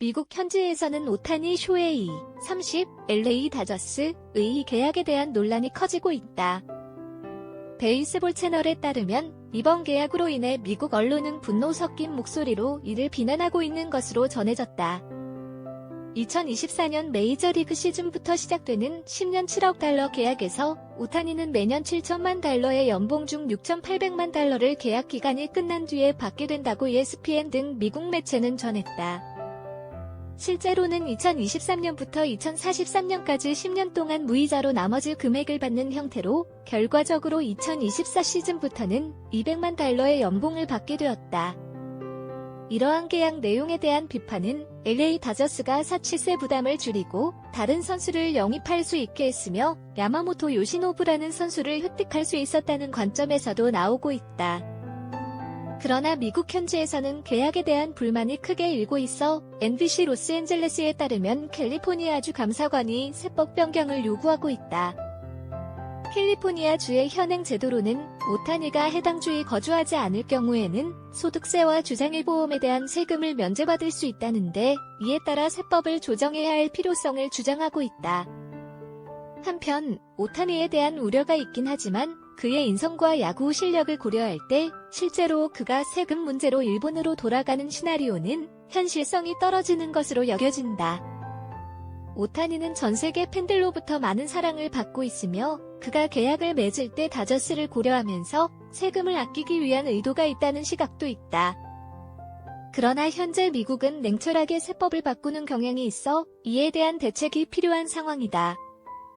미국 현지에서는 오타니 쇼헤이 30 LA 다저스의 계약에 대한 논란이 커지고 있다. 베이스볼 채널에 따르면 이번 계약으로 인해 미국 언론은 분노 섞인 목소리로 이를 비난하고 있는 것으로 전해졌다. 2024년 메이저리그 시즌부터 시작되는 10년 7억 달러 계약에서 오타니는 매년 7천만 달러의 연봉 중 6,800만 달러를 계약 기간이 끝난 뒤에 받게 된다고 ESPN 등 미국 매체는 전했다. 실제로는 2023년부터 2043년까지 10년 동안 무이자로 나머지 금액을 받는 형태로 결과적으로 2024 시즌부터는 200만 달러의 연봉을 받게 되었다. 이러한 계약 내용에 대한 비판은 LA 다저스가 사치세 부담을 줄이고 다른 선수를 영입할 수 있게 했으며 야마모토 요시노부라는 선수를 획득할 수 있었다는 관점에서도 나오고 있다. 그러나 미국 현지에서는 계약에 대한 불만이 크게 일고 있어 NBC 로스앤젤레스에 따르면 캘리포니아 주 감사관이 세법 변경을 요구하고 있다. 캘리포니아 주의 현행 제도로는 오타니가 해당 주에 거주하지 않을 경우에는 소득세와 주장일보험에 대한 세금을 면제받을 수 있다는데 이에 따라 세법을 조정해야 할 필요성을 주장하고 있다. 한편 오타니에 대한 우려가 있긴 하지만 그의 인성과 야구 실력을 고려할 때 실제로 그가 세금 문제로 일본으로 돌아가는 시나리오는 현실성이 떨어지는 것으로 여겨진다. 오타니는 전 세계 팬들로부터 많은 사랑을 받고 있으며 그가 계약을 맺을 때 다저스를 고려하면서 세금을 아끼기 위한 의도가 있다는 시각도 있다. 그러나 현재 미국은 냉철하게 세법을 바꾸는 경향이 있어 이에 대한 대책이 필요한 상황이다.